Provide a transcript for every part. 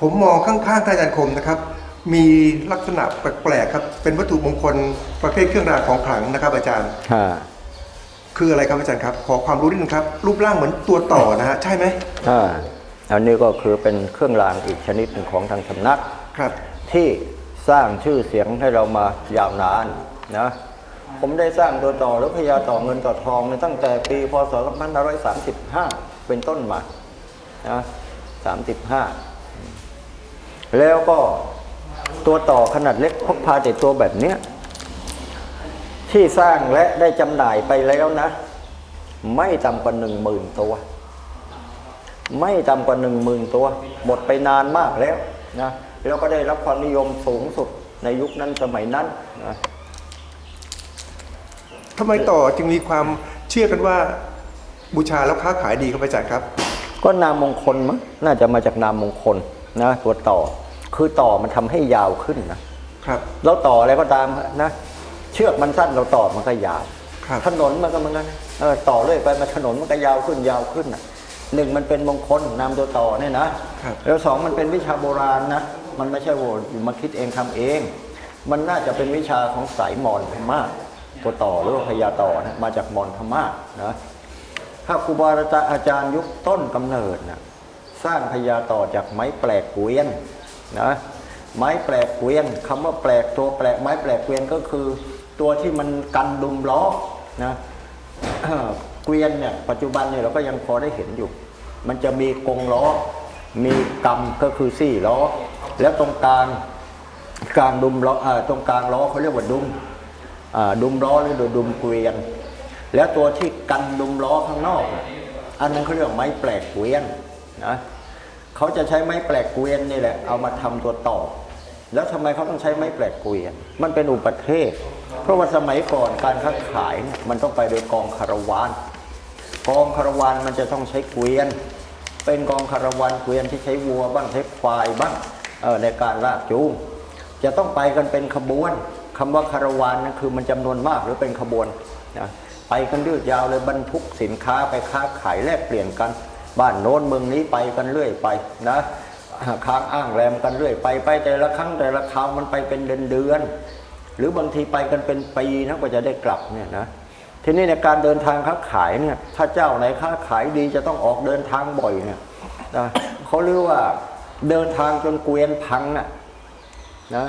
ผมมองข้างๆท่านอาจารย์คมนะครับ มีลักษณะแปลกๆครับ เป็นวัตถุมงคลประเภทเครื่องรางของขลังนะครับ อาจารย์อ่าคืออะไรครับอาจารย์ครับ ขอความรู้นิดนึงครับ รูปร่างเหมือนตัวต่อนะฮะ ใช่ไหมอ่า อันนี้ก็คือเป็นเครื่องรางอีกชนิดหนึ่งของทางสำนัก ครับ ที่สร้างชื่อเสียงให้เรามายาวนานนะ ผมได้สร้างตัวต่อหรือพญาต่อเงินต่อทองในตั้งแต่ปีพศ2535 เป็นต้นมานะ35 แล้วก็ตัวต่อขนาดเล็กพกพาแต่ตัวแบบเนี้ยที่สร้างและได้จำหน่ายไปแล้วนะ ไม่ต่ำกว่าหนึ่งหมื่นตัว ไม่ต่ำกว่าหนึ่งหมื่นตัว หมดไปนานมากแล้วนะแล้วก็ได้รับความนิยมสูงสุดในยุคนั้นสมัยนั้นนะทำไมต่อจึงมีความเชื่อกันว่า บูชาแล้วค้าขายดีครับอาจารย์ครับ ก็นามมงคลมั้งน่าจะมาจากนามมงคล นะตัวต่อ คือต่อมันทำให้ยาวขึ้นนะครับ เราต่ออะไรก็ตามนะเชือกมันสั้นเราต่อมันก็ยาวครับถนนมันก็เหมือนกันเออต่อเรื่อยไปมาถนนมันก็ยาวขึ้นยาวขึ้นน่ะหนึ่งมันเป็นมงคลนามตัวต่อเนี่ยนะครับแล้วสองมันเป็นวิชาโบราณนะมันไม่ใช่ว่าอยู่มาคิดเองทำเอง มันน่าจะเป็นวิชาของสายมอญพม่าตัวต่อหรือว่าพญาต่อนะมาจากมอญพม่านะถ้าครูบาอาจารย์ยุคต้นกำเนิดนะ สร้างพญาต่อจากไม้แปลกเกวียนนะไม้แปลกเกวียนคำว่าแปลกตัวแปลกไม้แปลกเกวียนก็คือ ตัวที่มันกันดุมล้อนะเกวียนเนี่ยปัจจุบันเนี่ยเราก็ยังพอได้เห็นอยู่ มันจะมีกงล้อ มีกำก็คือซี่ล้อ แล้วตรงกลางกลางดุมล้ออ่าตรงกลางล้อเขาเรียกว่าดุมดุมล้อหรือดุมเกวียน แล้วตัวที่กันดุมล้อข้างนอก อันนั้นเขาเรียกว่าไม้แปลกเกวียน นะเขาจะใช้ไม้แปลกเกวียนนี่แหละเอามาทำตัวต่อ แล้วทำไมเขาต้องใช้ไม้แปลกเกวียน มันเป็นอุปเทศ เพราะว่าสมัยก่อนการค้าขายเนี่ยมันต้องไปโดยกองคารวานกองคารวานมันจะต้องใช้เกวียน เป็นกองคารวานเกวียนที่ใช้วัวบ้างใช้ควายบ้างเออในการลากจูงจะต้องไปกันเป็นขบวนคำว่าคารวานนั่นคือมันจำนวนมากหรือเป็นขบวนนะไปกันยืดยาวเลยบรรทุกสินค้าไปค้าขายแลกเปลี่ยนกัน บ้านโน้นเมืองนี้ไปกันเรื่อยไปนะค้างอ้างแรมกันเรื่อยไปไปแต่ละครั้งแต่ละคราวมันไปเป็นเดือนเดือนหรือบางทีไปกันเป็นปีนะกว่าจะได้กลับเนี่ยนะทีนี้ในการเดินทางค้าขายเนี่ยถ้าเจ้าไหนค้าขายดีจะต้องออกเดินทางบ่อยเนี่ยนะเขาเรียกว่าเดินทางจนเกวียนพังน่ะนะ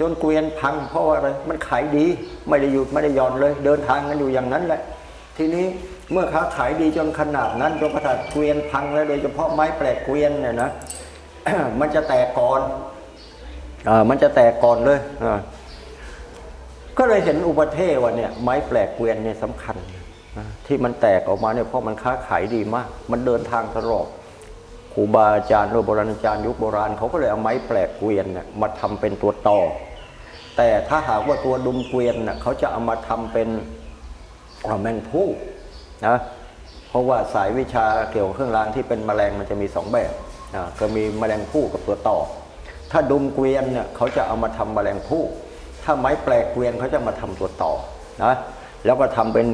จนเกวียนพังเพราะว่าอะไรมันขายดีไม่ได้หยุดไม่ได้หย่อนเลย เดินทางกันอยู่อย่างนั้นแหละ ทีนี้ เมื่อค้าขายดีจนขนาดนั้นจนกระทั่งเกวียนพังแล้วโดยเฉพาะไม้แปลกเกวียนเนี่ยนะมันจะแตกก่อนอมันจะแตกก่อนเลยก็เลยเห็นอุปเทศว่าเนี่ย ไม้แปลกเกวียนเนี่ยสำคัญที่มันแตกออกมาเนี่ยเพราะมันค้าขายดีมาก มันเดินทางตลอดครูบาอาจารย์หรือโบราณอาจารย์ยุคโบราณเขาก็เลยเอาไม้แปลกเกวียนเนี่ยมาทำเป็นตัวต่อ แต่ถ้าหากว่าตัวดุมเกวียนน่ะเขาจะเอามาทำเป็นแมงผู้ นะเพราะว่าสายวิชาเกี่ยวกับเครื่องรางที่เป็นแมลงมันจะมีสองแบบนะก็มีแมลงผู้กับตัวต่อ ถ้าดุมเกวียนเนี่ยเขาจะเอามาทำแมลงผู้ถ้าไม้แปลกเกวียนเขาจะมาทำตัวต่อนะแล้วก็ทำเป็น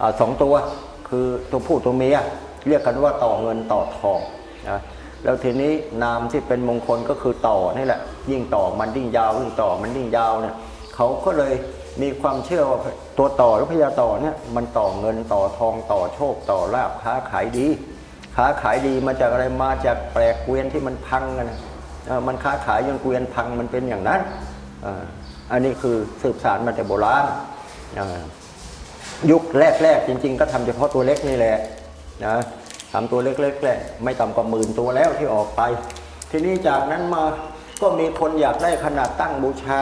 อสองตัวคือตัวผู้ตัวเมียเรียกกันว่าต่อเงินต่อทองนะแล้วทีนี้นามที่เป็นมงคลก็คือต่อนี่แหละ ยิ่งต่อมันยิ่งยาวยิ่งต่อมันยิ่งยาวเนี่ย เขาก็เลยมีความเชื่อว่าตัวต่อหรือพญาต่อเนี่ยมันต่อเงินต่อทองต่อโชคต่อลาบค้าขายดีค้าขายดีมาจากอะไรมาจากแปลกเกวียนที่มันพังกันะมันค้าขายจนเกวียนพังมันเป็นอย่างนั้นอันนี้คือสืบสารมาแต่โบราณยุคแรกๆจริง ๆ ก็ทำเฉพาะตัวเล็กนี่แหละนะทำตัวเล็กๆแหละไม่ต่ำกว่าหมื่นตัวแล้วที่ออกไป ทีนี้จากนั้นมาก็มีคนอยากได้ขนาดตั้งบูชา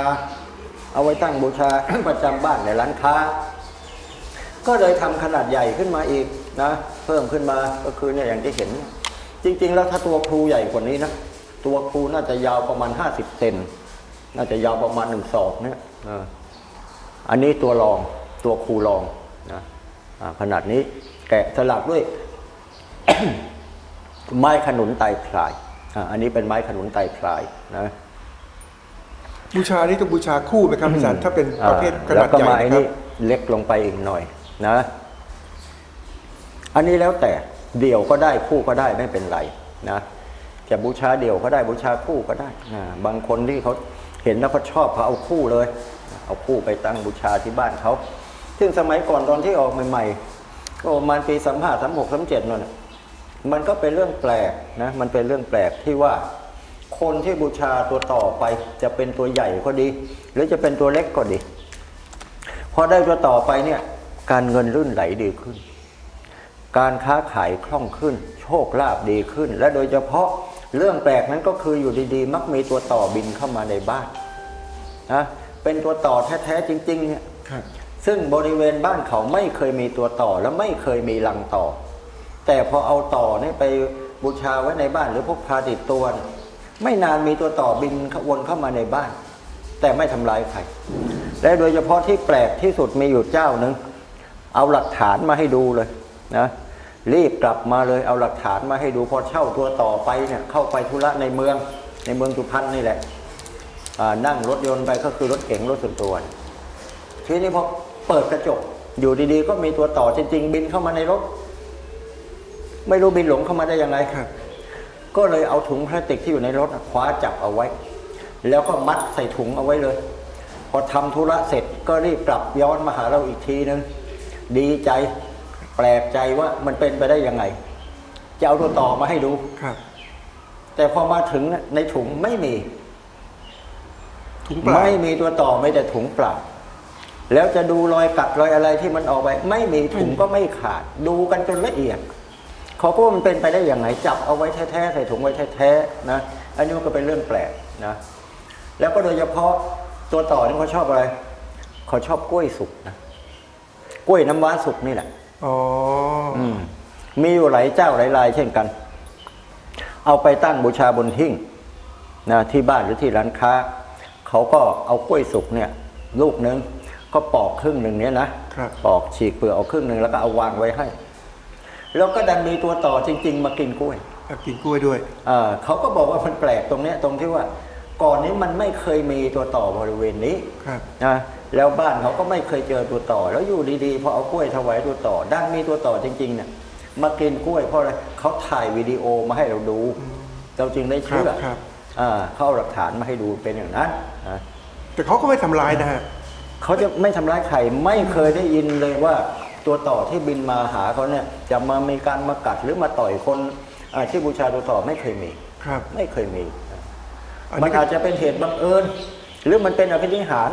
เอาไว้ตั้งบูชา ประจำบ้านในร้านค้า ก็เลยทำขนาดใหญ่ขึ้นมาอีกนะ เพิ่มขึ้นมาก็คือเนี่ยอย่างที่เห็น จริง ๆ แล้วถ้าตัวครูใหญ่กว่านี้นะตัวครูน่าจะยาวประมาณ 50เซนน่าจะยาวประมาณหนึ่งศอกเนี่ยอันนี้ตัวรองตัวครูรองนะขนาดนี้แกะสลักด้วย ไม้ขนุนไตพลาย อันนี้เป็นไม้ขนุนไตพลายนะ บูชานี่ต้องบูชาคู่ไหมครับอาจารย์ถ้าเป็นประเภทขแล้นาดวก็ใหญ่มาไอ้นะครันี่บเล็กลงไปอีกหน่อยนะ อันนี้แล้วแต่เดี่ยวก็ได้คู่ก็ได้ไม่เป็นไรนะจะบูชาเดี่ยวก็ได้บูชาคู่ก็ได้อ่าบางคนที่เขาเห็นแล้วเขาชอบเขาเอาคู่เลย เอาคู่ไปตั้งบูชาที่บ้านเขาซึ่งสมัยก่อนตอนที่ออกใหม่ๆก็ประมาณปีสามห้าสามหกสามเจ็ดนั่นน่ะมันก็เป็นเรื่องแปลกนะมันเป็นเรื่องแปลกที่ว่า คนที่บูชาตัวต่อไปจะเป็นตัวใหญ่ก็ดี หรือจะเป็นตัวเล็กก็ดี พอได้ตัวต่อไปเนี่ย การเงินรื่นไหลดีขึ้น การค้าขายคล่องขึ้น โชคลาภดีขึ้น และโดยเฉพาะเรื่องแปลกนั้นก็คืออยู่ดีๆ มักมีตัวต่อบินเข้ามาในบ้านนะเป็นตัวต่อแท้ๆจริงๆเนี่ยครับซึ่งบริเวณบ้านเขาไม่เคยมีตัวต่อและไม่เคยมีรังต่อ แต่พอเอาต่อเนี่ยไปบูชาไว้ในบ้านหรือพกพาติดตัวเนี่ย ไม่นานมีตัวต่อบินวนเข้ามาในบ้าน แต่ไม่ทำลายใครและโดยเฉพาะที่แปลกที่สุดมีอยู่เจ้าหนึ่งเอาหลักฐานมาให้ดูเลยนะรีบกลับมาเลยเอาหลักฐานมาให้ดูพอเช่าตัวต่อไปเนี่ยเข้าไปธุระในเมืองในเมืองสุพรรณนี่แหละนั่งรถยนต์ไปก็คือรถเก๋งรถส่วนตัวทีนี้พอเปิดกระจกอยู่ดีๆ ก็มีตัวต่อจริงๆ บินเข้ามาในรถ ไม่รู้บินหลงเข้ามาได้ยังไงครับ ก็เลยเอาถุงพลาสติกที่อยู่ในรถน่ะคว้าจับเอาไว้ แล้วก็มัดใส่ถุงเอาไว้เลย พอทำธุระเสร็จก็รีบกลับย้อนมาหาเราอีกทีนึงดีใจแปลกใจว่ามันเป็นไปได้ยังไง จะเอาตัวต่อมาให้ดูครับ แต่พอมาถึงน่ะในถุงไม่มีถุงเปล่าไม่มีตัวต่อไม่แต่ถุงเปล่า แล้วจะดูรอยกัดรอยอะไรที่มันออกไป ไม่มีถุงก็ไม่ขาด ดูกันจนละเอียด เขาก็ว่ามันเป็นไปได้อย่างไงจับเอาไว้แท้ๆใส่ถุงไว้แท้ๆนะอันนี้มันก็เป็นเรื่องแปลกนะแล้วก็โดยเฉพาะตัวต่อนี่เขาชอบอะไรเขาชอบกล้วยสุกนะกล้วยน้ำว้าสุกนี่แหละอ๋อออืมมีอยู่หลายเจ้าหลายรายเช่นกัน เอาไปตั้งบูชาบนหิ้งนะที่บ้านหรือที่ร้านค้า เขาก็เอากล้วยสุกเนี่ย ลูกนึงก็ปอกครึ่งหนึ่งเนี่ยนะครับปอกฉีกเปลือกเอาครึ่งหนึ่งแล้วก็เอาวางไว้ให้ แล้วก็ดันมีตัวต่อจริง ๆ มากินกล้วยเอากินกล้วยด้วยอ่าเขาก็บอกว่ามันแปลกตรงเนี้ยตรงที่ว่า ก่อนนี้มันไม่เคยมีตัวต่อบริเวณนี้ครับนะแล้วบ้านเขาก็ไม่เคยเจอตัวต่อ แล้วอยู่ดีๆพอเอากล้วยถวายตัวต่อ ด้านมีตัวต่อจริงๆเนี่ยมากินกล้วยเพราะอะไรเขาถ่ายวิดีโอมาให้เราดู เราจึงได้เชื่อครับครับอ่าเขาเอาหลักฐานมาให้ดูเป็นอย่างนั้นนะแต่เขาก็ไม่ทำลายนะฮะเขาจะไม่ทำร้ายใครไม่เคยได้ยินเลยว่า ตัวต่อที่บินมาหาเขาเนี่ยจะมามีการมากัดหรือมาต่อยคนอ่าที่บูชาตัวต่อไม่เคยมีครับ ไม่เคยมีอันมันนี้ก็อาจจะเป็นเหตุบังเอิญ หรือมันเป็นอภินิหาร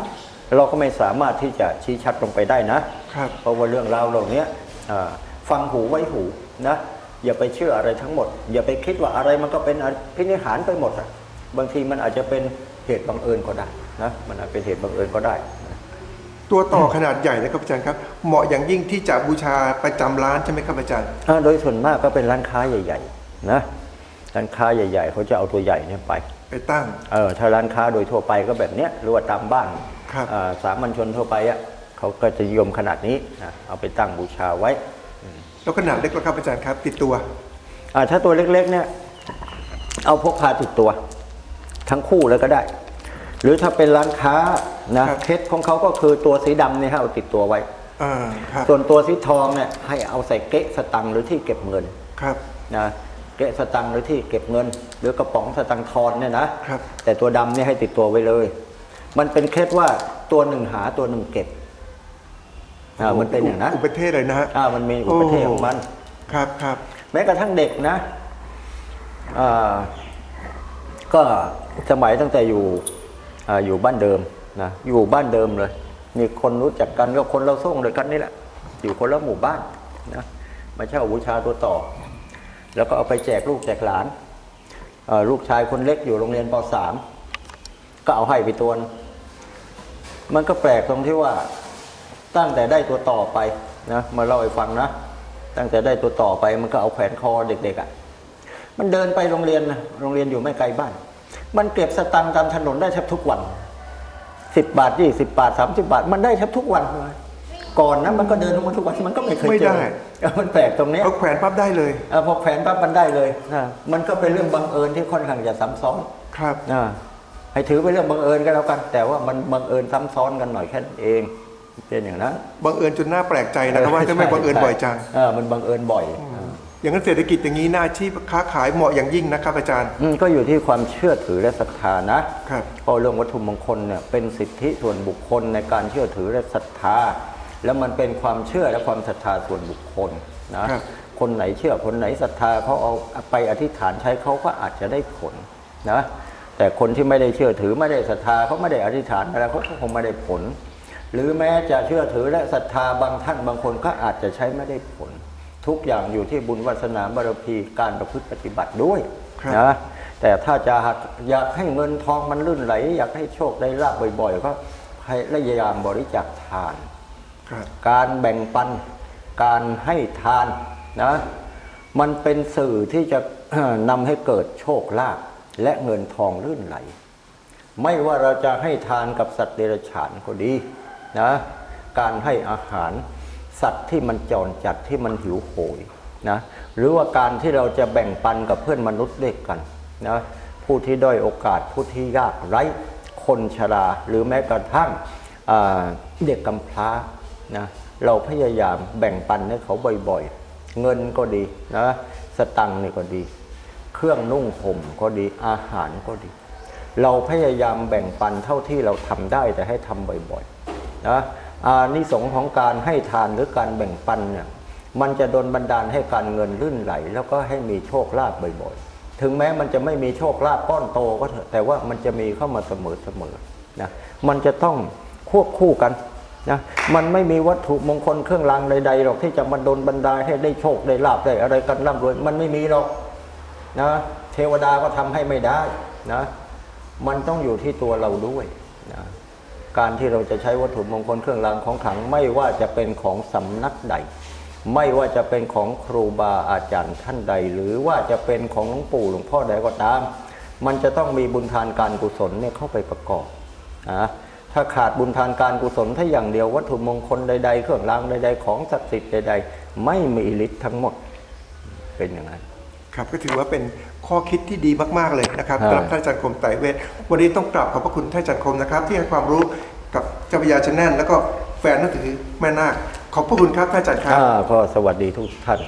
เราก็ไม่สามารถที่จะชี้ชัดลงไปได้นะ ครับ เพราะว่าเรื่องราวเหล่านี้อ่าฟังหูไว้หูนะอย่าไปเชื่ออะไรทั้งหมด อย่าไปคิดว่าอะไรมันก็เป็นอภินิหารไปหมดอะบางทีมันอาจจะเป็นเหตุบังเอิญก็ได้นะมันอาจเป็นเหตุบังเอิญก็ได้ ตัวต่อขนาดใหญ่นะครับอาจารย์ครับ เหมาะอย่างยิ่งที่จะบูชาประจำร้านใช่ไหมครับอาจารย์อ่าโดยส่วนมากก็เป็นร้านค้าใหญ่ ๆ นะร้านค้าใหญ่ๆ เขาจะเอาตัวใหญ่เนี่ยไป ไปตั้งเออถ้าร้านค้าโดยทั่วไปก็แบบเนี้ยหรือว่าตามบ้านครับอ่าสามัญชนทั่วไปอะเขาก็จะนิยมขนาดนี้นะเอาไปตั้งบูชาไว้ แล้วขนาดเล็กแล้วครับอาจารย์ครับ ติดตัวอ่าถ้าตัวเล็กๆเนี่ยเอาพกพาติดตัว ทั้งคู่เลยก็ได้ หรือถ้าเป็นร้านค้านะครับ เคสของเขาก็คือตัวสีดำเนี่ยให้เอาติดตัวไว้ อ่าครับส่วนตัวสีทองเนี่ยให้เอาใส่เกะสตังค์หรือที่เก็บเงินครับ นะเกะสตังค์หรือที่เก็บเงิน หรือกระป๋องสตังค์ทอนเนี่ยนะครับ แต่ตัวดำเนี่ยให้ติดตัวไว้เลย มันเป็นเคล็ดว่าตัวหนึ่งหาตัวหนึ่งเก็บอ่ามันเป็นอย่างนั้นอุปเทศเลยนะฮะอ่ามันมีอุปเทศของมัน ครับครับ แม้กระทั่งเด็กนะอ่าก็สมัยตั้งแต่อยู่ อยู่บ้านเดิมนะอยู่บ้านเดิมเลย มีคนรู้จักกันก็คนเราส่งเลยกันนี่แหละ อยู่คนละหมู่บ้านนะมาเช่าบูชาตัวต่อ แล้วก็เอาไปแจกลูกแจกหลานลูกชายคนเล็กอยู่โรงเรียนป .3 ก็เอาให้ไปตัวนมันก็แปลกตรงที่ว่าตั้งแต่ได้ตัวต่อไปนะมาเล่าให้ฟังนะ ตั้งแต่ได้ตัวต่อไปมันก็เอาแขวนคอเด็กๆอะ่ะ มันเดินไปโรงเรียนนะโรงเรียนอยู่ไม่ไกลบ้าน มันเก็บสตังค์ตามถนนได้แทบทุกวันสิบบาทยี่สิบบาทสามสิบาท มันได้แทบทุกวันเลยก่อนนะมันก็เดินลงมาทุกวันมันก็ไม่เคยไม่เจได้อเออมันแปลกตรงเนี้ยเอาแขวนปั๊บได้เลยเออพอแขวนปั๊บมันได้เลยนะมันก็เป็นเรื่องบังเอิญที่ค่อนข้างจะซ้ำซ้อนครับนะให้ถือเป็นเรื่องบังเอิญก็แล้วกัน แต่ว่ามันบังเอิญซ้ำซ้อนกันหน่อยแค่นั้นเองเป็นอย่างนั้นบังเอิญจนน่าแปลกใจนะครับว่าจะไม่บังเอิญบ่อยจังเออมันบังเอิญบ่อย อย่างนั้นเศรษฐกิจอย่างนี้หน้าอาชีพค้าขายเหมาะอย่างยิ่งนะครับอาจารย์ อืมก็อยู่ที่ความเชื่อถือและศรัทธานะครับเพราะเรื่องวัตถุมงคลเนี่ยเป็นสิทธิส่วนบุคคลในการเชื่อถือและศรัทธา แล้วมันเป็นความเชื่อและความศรัทธาส่วนบุคคลนะครับ คนไหนเชื่อคนไหนศรัทธาเขาเอาไปอธิษฐานใช้เขาก็อาจจะได้ผลนะแต่คนที่ไม่ได้เชื่อถือไม่ได้ศรัทธาเขาไม่ได้อธิษฐานอะไรเขาก็คงไม่ได้ผล หรือแม้จะเชื่อถือและศรัทธาบางท่านบางคนก็อาจจะใช้ไม่ได้ผล ทุกอย่างอยู่ที่บุญวาสนาบารมีการประพฤติปฏิบัติด้วยครับนะแต่ถ้าจะหากอยากให้เงินทองมันลื่นไหล อยากให้โชคได้ลาบบ่อย ๆ ก็ให้พยายามบริจาคทานครับการแบ่งปันการให้ทานนะมันเป็นสื่อที่จะนำให้เกิดโชคลาภและเงินทองลื่นไหล ไม่ว่าเราจะให้ทานกับสัตว์เดรัจฉานก็ดีนะการให้อาหาร สัตว์ที่มันจรจัดที่มันหิวโหยนะหรือว่าการที่เราจะแบ่งปันกับเพื่อนมนุษย์ด้วยกันนะผู้ที่ด้อยโอกาสผู้ที่ยากไร้คนชราหรือแม้กระทั่งเด็กกำพร้านะเราพยายามแบ่งปันให้เขาบ่อยๆ เงินก็ดีนะสตังค์นี่ก็ดี เครื่องนุ่งห่มก็ดีอาหารก็ดี เราพยายามแบ่งปันเท่าที่เราทำได้แต่ให้ทำบ่อยๆนะ อานิสงส์ของการให้ทานหรือการแบ่งปันเนี่ยมันจะดลบันดาลให้การเงินลื่นไหล แล้วก็ให้มีโชคลาภบ่อยๆ ถึงแม้มันจะไม่มีโชคลาภก้อนโตก็เถอะแต่ว่ามันจะมีเข้ามาเสมอๆนะมันจะต้องควบคู่กันนะมันไม่มีวัตถุมงคลเครื่องรางใดๆหรอกที่จะมาดลบันดาลให้ได้โชคได้ลาภได้อะไรกันร่ำรวยมันไม่มีหรอกนะเทวดาก็ทำให้ไม่ได้นะมันต้องอยู่ที่ตัวเราด้วยนะ การที่เราจะใช้วัตถุมงคลเครื่องรางของขลังไม่ว่าจะเป็นของสำนักใด ไม่ว่าจะเป็นของครูบาอาจารย์ท่านใด หรือว่าจะเป็นของหลวงปู่หลวงพ่อใดก็ตาม มันจะต้องมีบุญทานการกุศลเนี่ยเข้าไปประกอบนะถ้าขาดบุญทานการกุศลถ้าอย่างเดียววัตถุมงคลใด ๆ เครื่องรางใด ๆ ของศักดิ์สิทธิ์ใด ๆ ไม่มีฤทธิ์ทั้งหมดเป็นอย่างนั้น ครับก็ถือว่าเป็นข้อคิดที่ดีมากๆเลยนะครับครับสำหรับท่านอาจารย์คมไตรเวทวันนี้ต้องกราบขอบพระคุณท่านอาจารย์คมนะครับ ที่ให้ความรู้กับเจ้าพระยาชนแนลแล้วก็แฟนนักถือแม่นาคขอบพระคุณครับท่านอาจารย์ครับ อ่าก็สวัสดีทุกท่าน